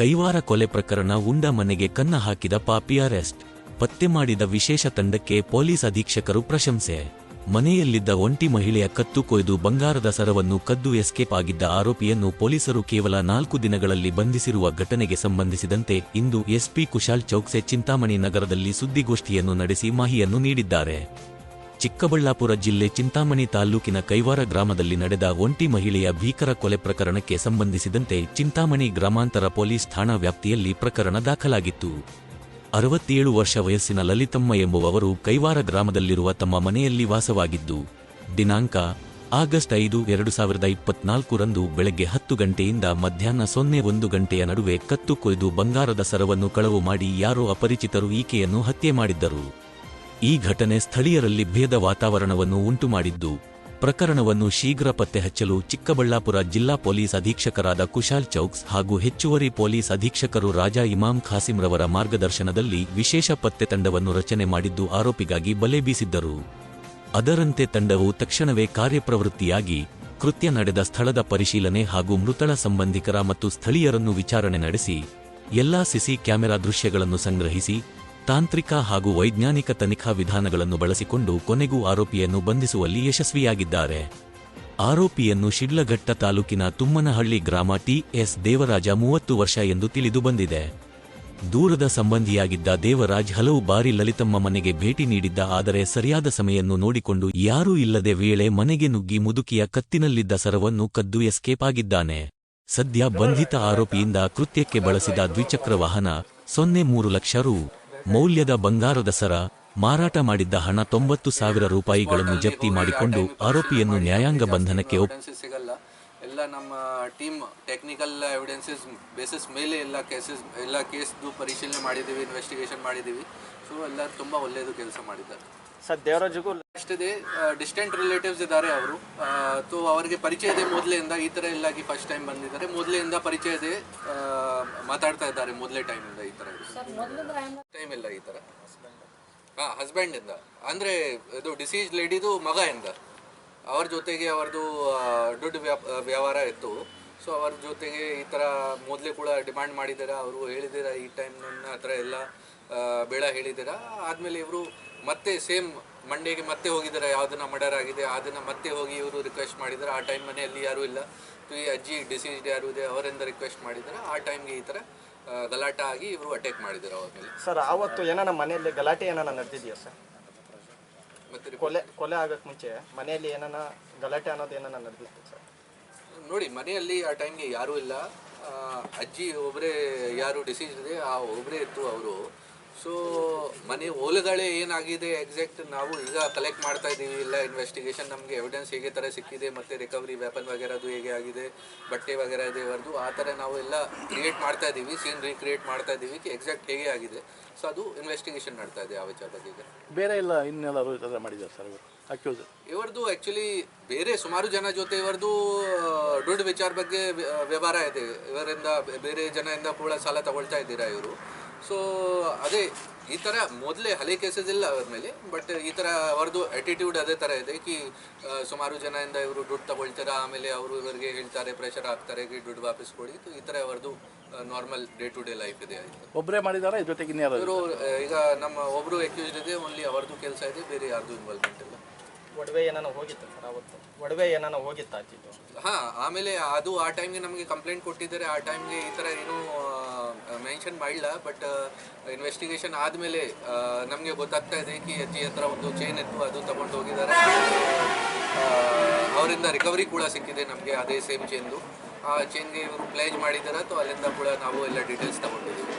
ಕೈವಾರ ಕೊಲೆ ಪ್ರಕರಣ ಉಂಡ ಮನೆಗೆ ಕನ್ನ ಹಾಕಿದ ಪಾಪಿ ಅರೆಸ್ಟ್. ಪತ್ತೆ ಮಾಡಿದ ವಿಶೇಷ ತಂಡಕ್ಕೆ ಪೊಲೀಸ್ ಅಧೀಕ್ಷಕರು ಪ್ರಶಂಸೆ. ಮನೆಯಲ್ಲಿದ್ದ ಒಂಟಿ ಮಹಿಳೆಯ ಕತ್ತು ಕೊಯ್ದು ಬಂಗಾರದ ಸರವನ್ನು ಕದ್ದು ಎಸ್ಕೇಪ್ ಆಗಿದ್ದ ಆರೋಪಿಯನ್ನು ಪೊಲೀಸರು ಕೇವಲ ನಾಲ್ಕು ದಿನಗಳಲ್ಲಿ ಬಂಧಿಸಿರುವ ಘಟನೆಗೆ ಸಂಬಂಧಿಸಿದಂತೆ ಇಂದು ಎಸ್ಪಿ ಕುಶಾಲ್ ಚೌಕ್ಸೆ ಚಿಂತಾಮಣಿ ನಗರದಲ್ಲಿ ಸುದ್ದಿಗೋಷ್ಠಿಯನ್ನು ನಡೆಸಿ ಮಾಹಿಯನ್ನು ನೀಡಿದ್ದಾರೆ. ಚಿಕ್ಕಬಳ್ಳಾಪುರ ಜಿಲ್ಲೆ ಚಿಂತಾಮಣಿ ತಾಲ್ಲೂಕಿನ ಕೈವಾರ ಗ್ರಾಮದಲ್ಲಿ ನಡೆದ ಒಂಟಿ ಮಹಿಳೆಯ ಭೀಕರ ಕೊಲೆ ಪ್ರಕರಣಕ್ಕೆ ಸಂಬಂಧಿಸಿದಂತೆ ಚಿಂತಾಮಣಿ ಗ್ರಾಮಾಂತರ ಪೊಲೀಸ್ ಠಾಣಾ ವ್ಯಾಪ್ತಿಯಲ್ಲಿ ಪ್ರಕರಣ ದಾಖಲಾಗಿತ್ತು. ಅರವತ್ತೇಳು ವರ್ಷ ವಯಸ್ಸಿನ ಲಲಿತಮ್ಮ ಎಂಬುವವರು ಕೈವಾರ ಗ್ರಾಮದಲ್ಲಿರುವ ತಮ್ಮ ಮನೆಯಲ್ಲಿ ವಾಸವಾಗಿದ್ದು, ದಿನಾಂಕ ಆಗಸ್ಟ್ ಐದು, ಎರಡು ಸಾವಿರದ ಇಪ್ಪತ್ನಾಲ್ಕರಂದು ಬೆಳಗ್ಗೆ ಹತ್ತು ಗಂಟೆಯಿಂದ ಮಧ್ಯಾಹ್ನ ಸೊನ್ನೆ ಒಂದು ಗಂಟೆಯ ನಡುವೆ ಕತ್ತು ಕೊಯ್ದು ಬಂಗಾರದ ಸರವನ್ನು ಕಳವು ಮಾಡಿ ಯಾರೋ ಅಪರಿಚಿತರು ಈಕೆಯನ್ನು ಹತ್ಯೆ ಮಾಡಿದ್ದರು. ಈ ಘಟನೆ ಸ್ಥಳೀಯರಲ್ಲಿ ಭೇದ ವಾತಾವರಣವನ್ನು ಉಂಟುಮಾಡಿದ್ದು, ಪ್ರಕರಣವನ್ನು ಶೀಘ್ರ ಪತ್ತೆಹಚ್ಚಲು ಚಿಕ್ಕಬಳ್ಳಾಪುರ ಜಿಲ್ಲಾ ಪೊಲೀಸ್ ಅಧೀಕ್ಷಕರಾದ ಕುಶಾಲ್ ಚೌಕ್ಸ್ ಹಾಗೂ ಹೆಚ್ಚುವರಿ ಪೊಲೀಸ್ ಅಧೀಕ್ಷಕರು ರಾಜಾ ಇಮಾಂ ಖಾಸಿಂರವರ ಮಾರ್ಗದರ್ಶನದಲ್ಲಿ ವಿಶೇಷ ಪತ್ತೆ ತಂಡವನ್ನು ರಚನೆ ಮಾಡಿದ್ದು ಆರೋಪಿಗಾಗಿ ಬಲೆ ಬೀಸಿದ್ದರು. ಅದರಂತೆ ತಂಡವು ತಕ್ಷಣವೇ ಕಾರ್ಯಪ್ರವೃತ್ತಿಯಾಗಿ ಕೃತ್ಯ ನಡೆದ ಸ್ಥಳದ ಪರಿಶೀಲನೆ ಹಾಗೂ ಮೃತಳ ಸಂಬಂಧಿಕರ ಮತ್ತು ಸ್ಥಳೀಯರನ್ನು ವಿಚಾರಣೆ ನಡೆಸಿ, ಎಲ್ಲಾ ಸಿಸಿ ಕ್ಯಾಮೆರಾ ದೃಶ್ಯಗಳನ್ನು ಸಂಗ್ರಹಿಸಿ ತಾಂತ್ರಿಕ ಹಾಗೂ ವೈಜ್ಞಾನಿಕ ತನಿಖಾ ವಿಧಾನಗಳನ್ನು ಬಳಸಿಕೊಂಡು ಕೊನೆಗೂ ಆರೋಪಿಯನ್ನು ಬಂಧಿಸುವಲ್ಲಿ ಯಶಸ್ವಿಯಾಗಿದ್ದಾರೆ. ಆರೋಪಿಯನ್ನು ಶಿಡ್ಲಘಟ್ಟ ತಾಲೂಕಿನ ತುಮ್ಮನಹಳ್ಳಿ ಗ್ರಾಮ ಟಿಎಸ್ ದೇವರಾಜ ಮೂವತ್ತು ವರ್ಷ ಎಂದು ತಿಳಿದು ಬಂದಿದೆ. ದೂರದ ಸಂಬಂಧಿಯಾಗಿದ್ದ ದೇವರಾಜ್ ಹಲವು ಬಾರಿ ಲಲಿತಮ್ಮ ಮನೆಗೆ ಭೇಟಿ ನೀಡಿದ್ದ ಆದರೆ ಸರಿಯಾದ ಸಮಯವನ್ನು ನೋಡಿಕೊಂಡು ಯಾರೂ ಇಲ್ಲದೆ ವೇಳೆ ಮನೆಗೆ ನುಗ್ಗಿ ಮುದುಕಿಯ ಕತ್ತಿನಲ್ಲಿದ್ದ ಸರವನ್ನು ಕದ್ದು ಎಸ್ಕೇಪ್ ಆಗಿದ್ದಾನೆ. ಸದ್ಯ ಬಂಧಿತ ಆರೋಪಿಯಿಂದ ಕೃತ್ಯಕ್ಕೆ ಬಳಸಿದ ದ್ವಿಚಕ್ರ ವಾಹನ ಸೊನ್ನೆ ಮೂರು ಲಕ್ಷ ರು. ಮೌಲ್ಯದ ಬಂಗಾರದ ಸರ, ಮಾರಾಟ ಮಾಡಿದ್ದ ಹಣ ತೊಂಬತ್ತು ಸಾವಿರ ರೂಪಾಯಿಗಳನ್ನು ಜಪ್ತಿ ಮಾಡಿಕೊಂಡು ಆರೋಪಿಯನ್ನು ನ್ಯಾಯಾಂಗ ಬಂಧನಕ್ಕೆ ಸಿಗಲ್ಲ. ಎಲ್ಲ ನಮ್ಮ ಟೀಮ್ ಟೆಕ್ನಿಕಲ್ ಎವಿಡೆನ್ಸಸ್ ಬೇಸಿಸ್ ಮೇಲೆ ಎಲ್ಲ ಕೇಸಸ್ ಎಲ್ಲ ಕೇಸ್ದು ಪರಿಶೀಲನೆ ಮಾಡಿದ್ದೀವಿ ಇನ್ವೆಸ್ಟಿಗೇಷನ್ ಮಾಡಿದ್ದೀವಿ. ಸೊ ಎಲ್ಲ ತುಂಬ ಒಳ್ಳೆಯದು ಕೆಲಸ ಮಾಡಿದ್ದಾರೆ. ಸರ್ ದೇವರಾಜುಗೂ ಇದೆ ಡಿಸ್ಟೆಂಟ್ ರಿಲೇಟಿವ್ಸ್ ಇದ್ದಾರೆ ಅವರು. ಸೊ ಅವರಿಗೆ ಪರಿಚಯ ಇದೆ ಮೊದಲೆಯಿಂದ. ಈ ಥರ ಎಲ್ಲಾಗಿ ಫಸ್ಟ್ ಟೈಮ್ ಬಂದಿದ್ದಾರೆ. ಮೊದಲೆಯಿಂದ ಪರಿಚಯ ಇದೆ ಆ, ಮಾತಾಡ್ತಾ ಇದ್ದಾರೆ ಮೊದಲೇ ಟೈಮಿಂದ ಈ ಥರ ಟೈಮ್ ಇಲ್ಲ ಈ ಥರ ಹಾಂ ಹಸ್ಬೆಂಡಿಂದ ಅಂದರೆ ಇದು ಡಿಸೀಸ್ ಲೇಡಿದು ಮಗ ಇಂದ. ಅವ್ರ ಜೊತೆಗೆ ಅವ್ರದ್ದು ದುಡ್ಡು ವ್ಯವಹಾರ ಇತ್ತು. ಸೊ ಅವ್ರ ಜೊತೆಗೆ ಈ ಥರ ಮೊದಲೇ ಕೂಡ ಡಿಮ್ಯಾಂಡ್ ಮಾಡಿದ್ದೀರಾ? ಅವರು ಹೇಳಿದ್ದೀರಾ ಈ ಟೈಮ್ ನನ್ನ ಹತ್ರ ಎಲ್ಲ ಬೇಡ ಹೇಳಿದ್ದೀರಾ? ಆದಮೇಲೆ ಇವರು ಮತ್ತೆ ಸೇಮ್ ಮಂಡೇಗೆ ಮತ್ತೆ ಹೋಗಿದ್ದಾರೆ ಯಾವುದನ್ನ ಮರ್ಡರ್ ಆಗಿದೆ ಅದನ್ನು ಮತ್ತೆ ಹೋಗಿ ಇವರು ರಿಕ್ವೆಸ್ಟ್ ಮಾಡಿದ್ದಾರೆ. ಆ ಟೈಮ್ ಮನೆಯಲ್ಲಿ ಯಾರೂ ಇಲ್ಲ. ಈ ಅಜ್ಜಿ ಡಿಸೀಸ್ಡ್ ಯಾರು ಇದೆ ಅವರಿಂದ ರಿಕ್ವೆಸ್ಟ್ ಮಾಡಿದ್ದಾರೆ. ಆ ಟೈಮ್ಗೆ ಈ ಥರ ಗಲಾಟೆ ಆಗಿ ಇವರು ಅಟ್ಯಾಕ್ ಮಾಡಿದ್ದಾರೆ ಅವ್ರ ಮೇಲೆ. ಸರ್ ಆವತ್ತು ಏನಾನ ಮನೆಯಲ್ಲಿ ಗಲಾಟೆ ಏನಾನ ನಡೆದಿದೆಯಾ ಸರ್ ಮತ್ತೆ ಕೊಲೆ ಕೊಲೆ ಆಗಕ್ಕೆ ಮುಂಚೆ ಮನೆಯಲ್ಲಿ ಏನಾನ ಗಲಾಟೆ ಅನ್ನೋದು ಏನಾನ ನಡೆದಿತ್ತು ಸರ್ ನೋಡಿ ಮನೆಯಲ್ಲಿ ಆ ಟೈಮ್ಗೆ ಯಾರೂ ಇಲ್ಲ. ಅಜ್ಜಿ ಒಬ್ಬರೇ ಯಾರು ಡಿಸೀಸ್ ಇದೆ ಆ ಒಬ್ಬರೇ ಇತ್ತು ಅವರು. ಸೊ ಮನೆ ಓಲದಾಳೆ ಏನಾಗಿದೆ ಎಕ್ಸಾಕ್ಟ್ ನಾವು ಈಗ ಕಲೆಕ್ಟ್ ಮಾಡ್ತಾ ಇದ್ದೀವಿ. ಇಲ್ಲ ಇನ್ವೆಸ್ಟಿಗೇಷನ್ ನಮಗೆ ಎವಿಡೆನ್ಸ್ ಹೇಗೆ ಥರ ಸಿಕ್ಕಿದೆ ಮತ್ತು ರಿಕವರಿ ವೆಪನ್ ವಗೇರದು ಹೇಗೆ ಆಗಿದೆ ಬಟ್ಟೆ ವಗೇರ ಇದೆ ಹೊರದು ಆ ಥರ ನಾವು ಎಲ್ಲ ಕ್ರಿಯೇಟ್ ಮಾಡ್ತಾ ಇದ್ದೀವಿ. ಸೀನ್ ರೀಕ್ರಿಯೇಟ್ ಮಾಡ್ತಾ ಇದ್ದೀವಿ. ಎಕ್ಸಾಕ್ಟ್ ಹೇಗೆ ಆಗಿದೆ. ಸೊ ಅದು ಇನ್ವೆಸ್ಟಿಗೇಷನ್ ನಡ್ತಾ ಇದೆ ಆ ವಿಚಾರ ಬಗ್ಗೆ ಈಗ. ಬೇರೆ ಇಲ್ಲ ಇನ್ನೆಲ್ಲ ಮಾಡಿದ್ದಾರೆ ಸರ್ ಇವರು ಅಕ್ಯೂಸ್ ಇವರದು ಆ್ಯಕ್ಚುಲಿ ಬೇರೆ ಸುಮಾರು ಜನ ಜೊತೆ ಇವರದು ದುಡ್ಡು ವಿಚಾರ ಬಗ್ಗೆ ವ್ಯವಹಾರ ಇದೆ. ಇವರಿಂದ ಬೇರೆ ಜನರಿಂದ ಕೂಡ ಸಾಲ ತಗೊಳ್ತಾ ಇದ್ದೀರಾ ಇವರು? ಸೊ ಅದೇ ಈ ಥರ ಮೊದಲೇ ಹಳೆ ಕೇಸಸ್ ಇಲ್ಲ ಅವ್ರ ಮೇಲೆ ಬಟ್ ಈ ಥರ ಅವ್ರದ್ದು ಆ್ಯಟಿಟ್ಯೂಡ್ ಅದೇ ಥರ ಇದೆ ಕಿ ಸುಮಾರು ಜನದಿಂದ ಇವರು ದುಡ್ಡು ತಗೊಳ್ತಾರೆ? ಆಮೇಲೆ ಅವರು ಇವರಿಗೆ ಹೇಳ್ತಾರೆ ಪ್ರೆಷರ್ ಹಾಕ್ತಾರೆ ಕಿ ದುಡ್ಡು ವಾಪಸ್ ಕೊಡಿ ಈ ಥರ ಅವ್ರದ್ದು normal day to day life ಇದೆ ಒಬ್ಬರೇ ಮಾಡಿದ್ದಾರೆ ಜೊತೆಗೆ ಇವರು ಈಗ ನಮ್ಮ ಒಬ್ಬರು ಅಕ್ಯೂಸ್ಡ್ ಇದೆ ಓನ್ಲಿ ಅವ್ರದ್ದು ಕೆಲಸ ಇದೆ ಬೇರೆ ಯಾರ್ದು ಇನ್ವಾಲ್ವ್ಮೆಂಟ್ ಇಲ್ಲ. ಒಡವೆ ಏನಾನ ಹೋಗಿತ್ತು ಸರ್ ಅವತ್ತು? ಒಡವೆ ಏನಾನ ಹೋಗಿತ್ತು ಆಚಿದ್ದು ಹಾ, ಆಮೇಲೆ ಅದು ಆ ಟೈಮ್ಗೆ ನಮಗೆ ಕಂಪ್ಲೇಂಟ್ ಕೊಟ್ಟಿದ್ದಾರೆ. ಆ ಟೈಮ್ಗೆ ಈ ಥರ ಏನೂ ಮೆನ್ಷನ್ ಮಾಡಿಲ್ಲ ಬಟ್ ಇನ್ವೆಸ್ಟಿಗೇಷನ್ ಆದಮೇಲೆ ನಮಗೆ ಗೊತ್ತಾಗ್ತಾ ಇದೆ ಕಿ ಅಜ್ಜಿ ಹತ್ರ ಒಂದು ಚೈನ್ ಇತ್ತು. ಅದು ತಗೊಂಡು ಹೋಗಿದ್ದಾರೆ. ಅವರಿಂದ ರಿಕವರಿ ಕೂಡ ಸಿಕ್ಕಿದೆ ನಮಗೆ ಅದೇ ಸೇಮ್ ಚೈನ್ದು ಆ ಚೈನ್ಗೆ ಇವರು ಪ್ಲೇಜ್ ಮಾಡಿದ್ದಾರೆ ಅಥವಾ ಅಲ್ಲಿಂದ ಕೂಡ ನಾವು ಎಲ್ಲ ಡೀಟೇಲ್ಸ್ ತಗೊಂಡಿದ್ದೀವಿ?